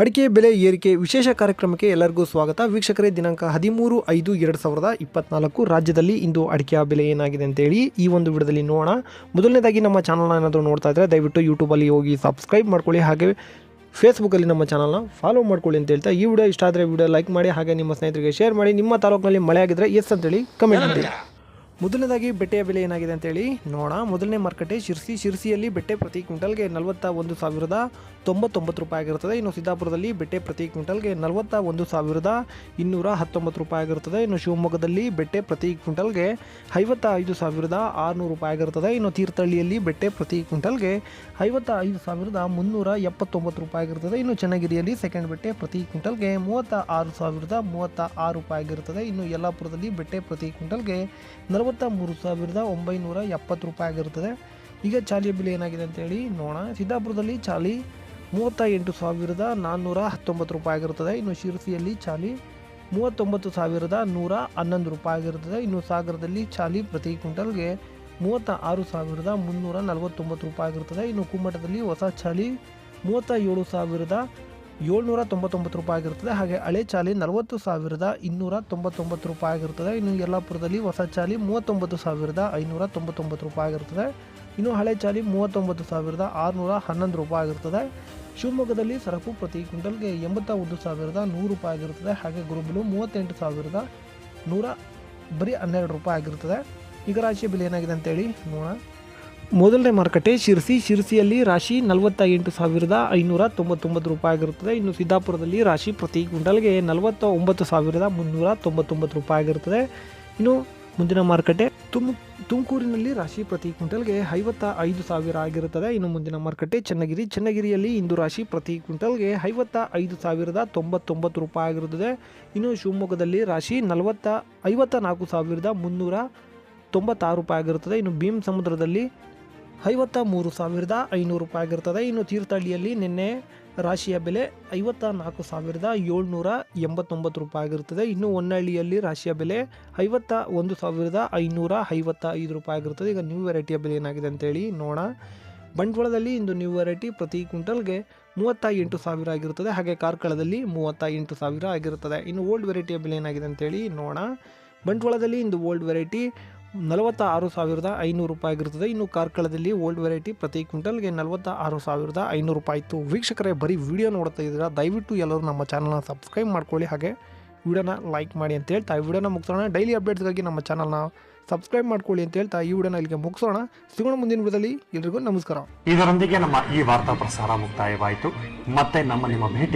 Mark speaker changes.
Speaker 1: ಅಡಿಕೆ ಬೆಲೆ ಏರಿಕೆ ವಿಶೇಷ ಕಾರ್ಯಕ್ರಮಕ್ಕೆ ಎಲ್ಲರಿಗೂ ಸ್ವಾಗತ. ವೀಕ್ಷಕರೇ, ದಿನಾಂಕ ಹದಿಮೂರು ಐದು ಎರಡು ಸಾವಿರದ ಇಪ್ಪತ್ನಾಲ್ಕು ರಾಜ್ಯದಲ್ಲಿ ಇಂದು ಅಡಿಕೆಯ ಬೆಲೆ ಏನಾಗಿದೆ ಅಂತೇಳಿ ಈ ಒಂದು ವಿಡಿಯೋದಲ್ಲಿ ನೋಡೋಣ. ಮೊದಲನೇದಾಗಿ ನಮ್ಮ ಚಾನಲ್ನ ಏನಾದರೂ ನೋಡ್ತಾ ಇದ್ದರೆ ದಯವಿಟ್ಟು ಯೂಟ್ಯೂಬಲ್ಲಿ ಹೋಗಿ ಸಬ್ಸ್ಕ್ರೈಬ್ ಮಾಡ್ಕೊಳ್ಳಿ. ಹಾಗೆ ಫೇಸ್ಬುಕ್ಕಲ್ಲಿ ನಮ್ಮ ಚಾನಲ್ನ ಫಾಲೋ ಮಾಡ್ಕೊಳ್ಳಿ ಅಂತ ಹೇಳ್ತಾ ಈ ವಿಡಿಯೋ ಇಷ್ಟ ಆದರೆ ವಿಡಿಯೋ ಲೈಕ್ ಮಾಡಿ, ಹಾಗೆ ನಿಮ್ಮ ಸ್ನೇಹಿತರಿಗೆ ಶೇರ್ ಮಾಡಿ. ನಿಮ್ಮ ತಾಲೂಕಿನಲ್ಲಿ ಮಳೆ ಆಗಿದ್ರೆ ಎಸ್ ಅಂತೇಳಿ ಕಮೆಂಟ್ ಮಾಡಿ. ಮೊದಲನೇದಾಗಿ ಬೆಟ್ಟೆಯ ಬೆಲೆ ಏನಾಗಿದೆ ಅಂತೇಳಿ ನೋಡೋಣ. ಮೊದಲನೇ ಮಾರುಕಟ್ಟೆ ಶಿರ್ಸಿ. ಶಿರ್ಸಿಯಲ್ಲಿ ಬೆಟ್ಟೆ ಪ್ರತಿ ಕ್ವಿಂಟಲ್ಗೆ ನಲವತ್ತ ಒಂದು ಸಾವಿರದ ತೊಂಬತ್ತೊಂಬತ್ತು ರೂಪಾಯಿ ಆಗಿರುತ್ತದೆ. ಇನ್ನು ಸಿದ್ದಾಪುರದಲ್ಲಿ ಬೆಟ್ಟೆ ಪ್ರತಿ ಕ್ವಿಂಟಲ್ಗೆ ನಲವತ್ತ ಒಂದು ಸಾವಿರದ ಇನ್ನೂರ ಹತ್ತೊಂಬತ್ತು ರೂಪಾಯಿ ಆಗಿರುತ್ತದೆ. ಇನ್ನು ಶಿವಮೊಗ್ಗದಲ್ಲಿ ಬೆಟ್ಟೆ ಪ್ರತಿ ಕ್ವಿಂಟಲ್ಗೆ ಐವತ್ತ ಐದು ಸಾವಿರದ ಆರುನೂರು ರೂಪಾಯಿ ಆಗಿರುತ್ತದೆ. ಇನ್ನು ತೀರ್ಥಹಳ್ಳಿಯಲ್ಲಿ ಬೆಟ್ಟೆ ಪ್ರತಿ ಕ್ವಿಂಟಲ್ಗೆ ಐವತ್ತ ಐದು ಸಾವಿರದ ಮುನ್ನೂರ ಎಪ್ಪತ್ತೊಂಬತ್ತು ರೂಪಾಯಿ ಆಗಿರುತ್ತದೆ. ಇನ್ನು ಚನ್ನಗಿರಿಯಲ್ಲಿ ಸೆಕೆಂಡ್ ಬೆಟ್ಟೆ ಪ್ರತಿ ಕ್ವಿಂಟಲ್ಗೆ ಮೂವತ್ತ ಆರು ಸಾವಿರದ ಮೂವತ್ತ ಆರು ರೂಪಾಯಿ ಆಗಿರುತ್ತದೆ. ಇನ್ನು ಯಲ್ಲಾಪುರದಲ್ಲಿ ಬೆಟ್ಟೆ ಪ್ರತಿ ಕ್ವಿಂಟಲ್ಗೆ ನಲವತ್ತ ಮೂರು ಸಾವಿರದ ಒಂಬೈನೂರ ಎಪ್ಪತ್ತು ರೂಪಾಯಿ ಆಗಿರುತ್ತದೆ. ಈಗ ಚಾಲಿಯ ಬೆಲೆ ಏನಾಗಿದೆ ಅಂತೇಳಿ ನೋಡೋಣ. ಸಿದ್ದಾಪುರದಲ್ಲಿ ಚಾಲಿ ಮೂವತ್ತ ಎಂಟು ಸಾವಿರದ ನಾನ್ನೂರ ಹತ್ತೊಂಬತ್ತು ರೂಪಾಯಿ ಆಗಿರುತ್ತದೆ. ಇನ್ನು ಶಿರಸಿಯಲ್ಲಿ ಚಾಲಿ ಮೂವತ್ತೊಂಬತ್ತು ಸಾವಿರದ ನೂರ ಹನ್ನೊಂದು ರೂಪಾಯಿ ಆಗಿರುತ್ತದೆ. ಇನ್ನು ಸಾಗರದಲ್ಲಿ ಚಾಲಿ ಪ್ರತಿ ಕ್ವಿಂಟಲ್ಗೆ ಮೂವತ್ತ ಆರು ಸಾವಿರದ ಮುನ್ನೂರ ನಲವತ್ತೊಂಬತ್ತು ರೂಪಾಯಿ ಆಗಿರುತ್ತದೆ. ಇನ್ನು ಕುಮ್ಮಟದಲ್ಲಿ ಹೊಸ ಚಾಲಿ ಮೂವತ್ತ ಏಳು ಸಾವಿರದ ಏಳ್ನೂರ ತೊಂಬತ್ತೊಂಬತ್ತು ರೂಪಾಯಿ ಆಗಿರುತ್ತದೆ. ಹಾಗೆ ಹಳೆ ಚಾಲಿ ನಲವತ್ತು ಸಾವಿರದ ಇನ್ನೂರ ತೊಂಬತ್ತೊಂಬತ್ತು ರೂಪಾಯಿ ಆಗಿರುತ್ತದೆ. ಇನ್ನು ಯಲ್ಲಾಪುರದಲ್ಲಿ ಹೊಸ ಚಾಲಿ ಮೂವತ್ತೊಂಬತ್ತು ಸಾವಿರದ ಐನೂರ ತೊಂಬತ್ತೊಂಬತ್ತು ರೂಪಾಯಿ ಆಗಿರುತ್ತದೆ. ಇನ್ನು ಹಳೆ ಚಾಲಿ ಮೂವತ್ತೊಂಬತ್ತು ಸಾವಿರದ ಆರುನೂರ ಹನ್ನೊಂದು ರೂಪಾಯಿ ಆಗಿರ್ತದೆ ಶಿವಮೊಗ್ಗದಲ್ಲಿ ಸರಕು ಪ್ರತಿ ಕ್ವಿಂಟಲ್ಗೆ ಎಂಬತ್ತ ಒಂದು ಸಾವಿರದ ನೂರು ರೂಪಾಯಿ ಆಗಿರುತ್ತದೆ. ಹಾಗೆ ಗುರುಬಲು ಮೂವತ್ತೆಂಟು ಸಾವಿರದ ನೂರ ಬರೀ ಹನ್ನೆರಡು ರೂಪಾಯಿ ಆಗಿರುತ್ತದೆ. ಈಗ ರಾಶಿಯ ಬೆಲೆ ಏನಾಗಿದೆ ಅಂತೇಳಿ ನೋಡೋಣ. ಮೊದಲನೇ ಮಾರುಕಟ್ಟೆ ಶಿರ್ಸಿ. ಶಿರ್ಸಿಯಲ್ಲಿ ರಾಶಿ ನಲವತ್ತ ಎಂಟು ಸಾವಿರದ ಐನೂರ ತೊಂಬತ್ತೊಂಬತ್ತು ರೂಪಾಯಿ ಆಗಿರುತ್ತದೆ. ಇನ್ನು ಸಿದ್ದಾಪುರದಲ್ಲಿ ರಾಶಿ ಪ್ರತಿ ಕ್ವಿಂಟಲ್ಗೆ ನಲವತ್ತ ಒಂಬತ್ತು ಸಾವಿರದ ಮುನ್ನೂರ ತೊಂಬತ್ತೊಂಬತ್ತು ರೂಪಾಯಿ ಆಗಿರುತ್ತದೆ. ಇನ್ನು ಮುಂದಿನ ಮಾರುಕಟ್ಟೆ ತುಮ್, ತುಮಕೂರಿನಲ್ಲಿ ರಾಶಿ ಪ್ರತಿ ಕ್ವಿಂಟಲ್ಗೆ ಐವತ್ತ ಐದು ಸಾವಿರ ಆಗಿರುತ್ತದೆ. ಇನ್ನು ಮುಂದಿನ ಮಾರುಕಟ್ಟೆ ಚನ್ನಗಿರಿ. ಚನ್ನಗಿರಿಯಲ್ಲಿ ಇಂದು ರಾಶಿ ಪ್ರತಿ ಕ್ವಿಂಟಲ್ಗೆ ಐವತ್ತ ಐದು ಸಾವಿರದ ತೊಂಬತ್ತೊಂಬತ್ತು ರೂಪಾಯಿ ಆಗಿರುತ್ತದೆ. ಇನ್ನು ಶಿವಮೊಗ್ಗದಲ್ಲಿ ರಾಶಿ ನಲವತ್ತ ಐವತ್ತ ನಾಲ್ಕು ಸಾವಿರದ ಮುನ್ನೂರ ತೊಂಬತ್ತಾರು ರೂಪಾಯಿ ಆಗಿರುತ್ತದೆ. ಇನ್ನು ಭೀಮ್ ಸಮುದ್ರದಲ್ಲಿ ಐವತ್ತ ಮೂರು ಸಾವಿರದ ಐನೂರು ರೂಪಾಯಿ ಆಗಿರ್ತದೆ. ಇನ್ನು ತೀರ್ಥಹಳ್ಳಿಯಲ್ಲಿ ನಿನ್ನೆ ರಾಶಿಯ ಬೆಲೆ ಐವತ್ತ ನಾಲ್ಕು ಸಾವಿರದ ಏಳ್ನೂರ ಎಂಬತ್ತೊಂಬತ್ತು ರೂಪಾಯಿ ಆಗಿರುತ್ತದೆ ಇನ್ನು ಹೊನ್ನಳ್ಳಿಯಲ್ಲಿ ರಾಶಿಯ ಬೆಲೆ ಐವತ್ತ ಒಂದು ಸಾವಿರದ ಐನೂರ ಐವತ್ತ ಐದು ರೂಪಾಯಿ ಆಗಿರುತ್ತದೆ ಈಗ ನ್ಯೂ ವೆರೈಟಿಯ ಬೆಲೆ ಏನಾಗಿದೆ ಅಂತೇಳಿ ನೋಡೋಣ. ಬಂಟ್ವಾಳದಲ್ಲಿ ಇಂದು ನ್ಯೂ ವೆರೈಟಿ ಪ್ರತಿ ಕ್ವಿಂಟಲ್ಗೆ ಮೂವತ್ತ ಎಂಟು ಸಾವಿರ ಆಗಿರುತ್ತದೆ ಹಾಗೆ ಕಾರ್ಕಳದಲ್ಲಿ ಮೂವತ್ತ ಎಂಟು ಸಾವಿರ ಆಗಿರುತ್ತದೆ ಇನ್ನು ಓಲ್ಡ್ ವೆರೈಟಿಯ ಬೆಲೆ ಏನಾಗಿದೆ ಅಂತೇಳಿ ನೋಡೋಣ. ಬಂಟ್ವಾಳದಲ್ಲಿ ಇಂದು ಓಲ್ಡ್ ವೆರೈಟಿ ನಲವತ್ತ ಆರು ಸಾವಿರದ ಐನೂರು ರೂಪಾಯಿ ಆಗಿರುತ್ತದೆ ಇನ್ನು ಕಾರ್ಕಳದಲ್ಲಿ ಓಲ್ಡ್ ವೆರೈಟಿ ಪ್ರತಿ ಕ್ವಿಂಟಲ್ಗೆ ನಲವತ್ತ ಆರು ಸಾವಿರದ ಐನೂರು ರೂಪಾಯಿ ಇತ್ತು. ವೀಕ್ಷಕರೇ, ಬರೀ ವಿಡಿಯೋ ನೋಡ್ತಾ ಇದ್ದೀರಾ? ದಯವಿಟ್ಟು ಎಲ್ಲರೂ ನಮ್ಮ ಚಾನಲ್ನ ಸಬ್ಸ್ಕ್ರೈಬ್ ಮಾಡ್ಕೊಳ್ಳಿ. ಹಾಗೆ ವಿಡಿಯೋನ ಲೈಕ್ ಮಾಡಿ ಅಂತ ಹೇಳ್ತಾ, ಈ ವಿಡಿಯೋನ ಮುಗಿಸೋಣ. ಡೈಲಿ ಅಪ್ಡೇಟ್ಸ್ಗಾಗಿ ನಮ್ಮ ಚಾನಲ್ನ ಸಬ್ಸ್ಕ್ರೈಬ್ ಮಾಡ್ಕೊಳ್ಳಿ ಅಂತ ಹೇಳ್ತಾ, ಈ ವಿಡಿಯೋನ ಇಲ್ಲಿಗೆ ಮುಗಿಸೋಣ. ಸಿಗೋಣ ಮುಂದಿನ ವಿಡಿಯೋದಲ್ಲಿ. ಎಲ್ರಿಗೂ ನಮಸ್ಕಾರ.
Speaker 2: ಇದರೊಂದಿಗೆ ನಮ್ಮ ಈ ವಾರ್ತಾ ಪ್ರಸಾರ ಮುಕ್ತಾಯವಾಯಿತು. ಮತ್ತೆ ನಮ್ಮ ನಿಮ್ಮ ಭೇಟಿ